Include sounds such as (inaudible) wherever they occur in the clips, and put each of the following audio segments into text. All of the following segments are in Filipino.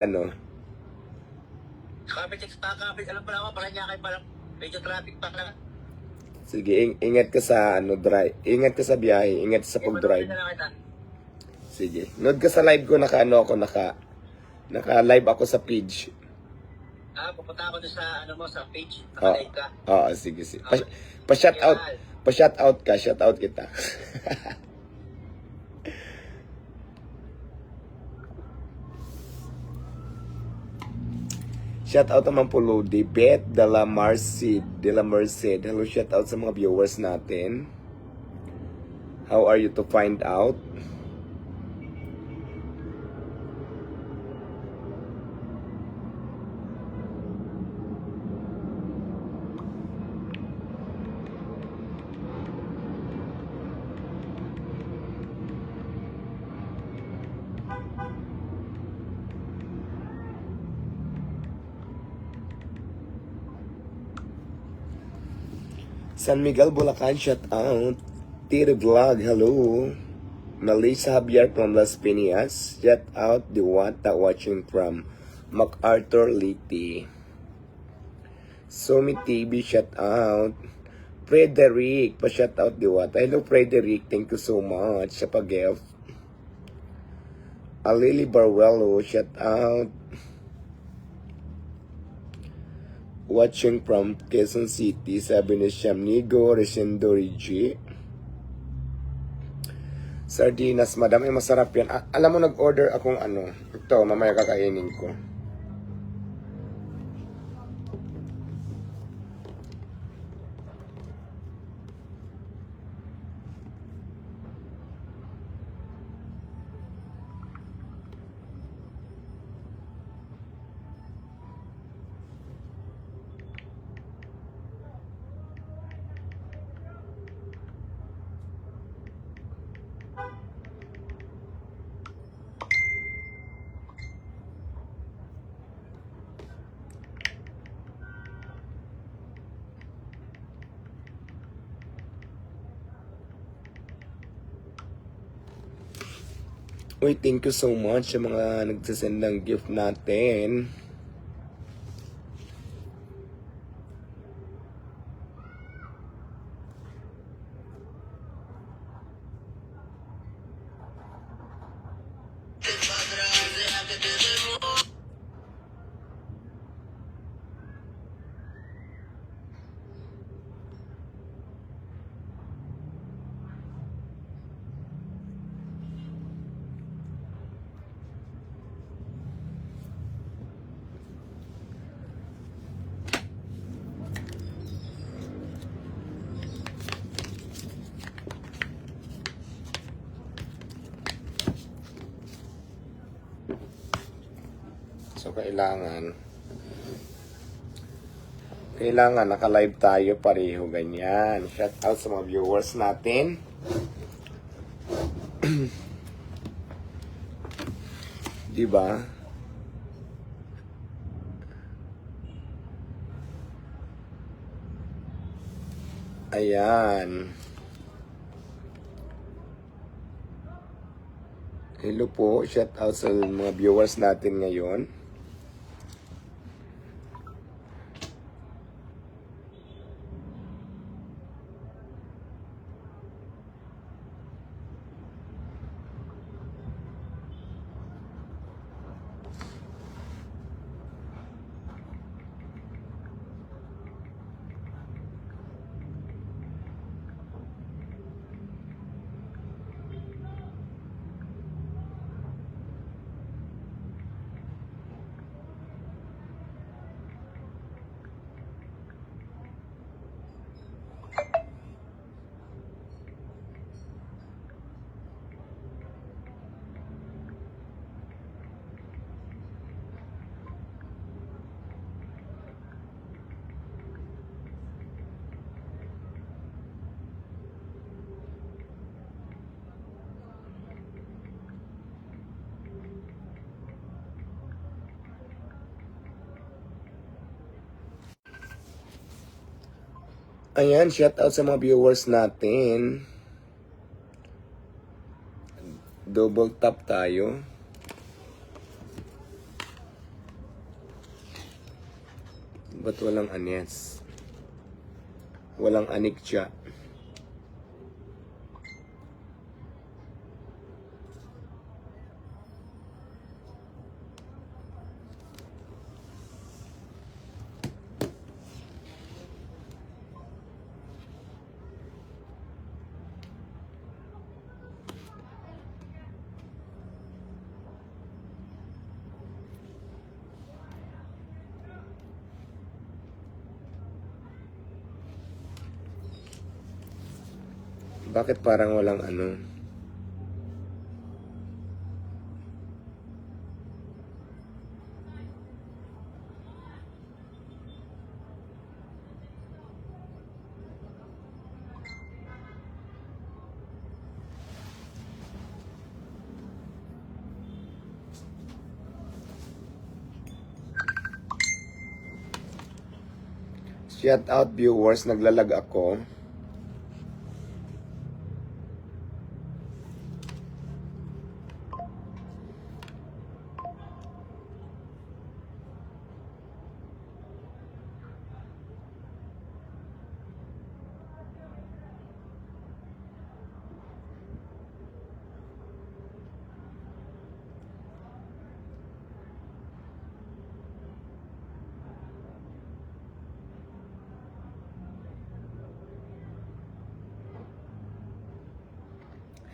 ano, Kapit sa kapit, alam pa naman, pala niya kayo parang medyo traffic pa na. sige, ing- ingat ka sa ano, drive. Ingat ka sa biyahe, ingat sa pag-drive. Lang. Sige. Nood ka sa live ko, naka ano ako, naka, naka live ako sa page. Ah, pupunta ako doon sa, ano mo, sa page. Oo, Nakalive ka. oo, sige, sige. Pa, pa shout out, pa shout out ka, shout out kita. (laughs) Shout out naman po Lodi, Beth de la Marcid, de la Merced. Hello, shout out sa mga viewers natin. How are you to find out? San Miguel, Bulacan, shout out. Tiri Vlog, hello. Melissa Javier from Las Piñas, shout out. Diwata watching from MacArthur Liti. Somi TV, shout out. Frederick, pa shout out Diwata. Hello Frederick, thank you so much sa pag-gift. Alili Barwelo, shout out. Watching from Quezon City, sabi ni Shamnigo Resendo. Sardinas, madam, ay masarap yan. A- alam mo, nag-order akong ano. Ito, mamaya kakainin ko. Uy, thank you so much sa mga nagsasend ng gift natin. So, kailangan kailangan naka-live tayo pareho ganyan. Shout out sa mga viewers natin. (clears throat) Di ba? Ayan. Hello po, shout out sa mga viewers natin ngayon. Ayan, shout out sa mga viewers natin. Double tap tayo. Ba't walang anyes? Walang anik siya. Bakit parang walang ano? Shout out viewers, naglalag ako.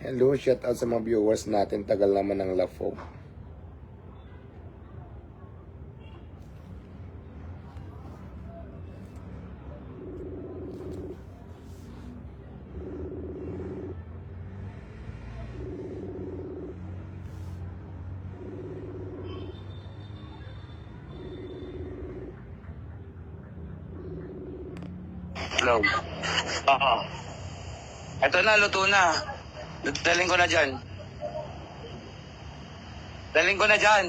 Hello, shout out sa mga viewers natin. Tagal naman ng lafo. Hello. Oo. Ito na, luto na. Daling ko na dyan. Daling ko na dyan.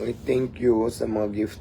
Uy, thank you sa mga gift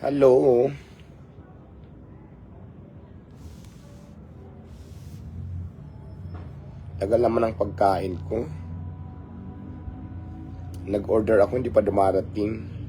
Hello. Tagal naman ang pagkain ko. Nag-order ako, hindi pa dumarating.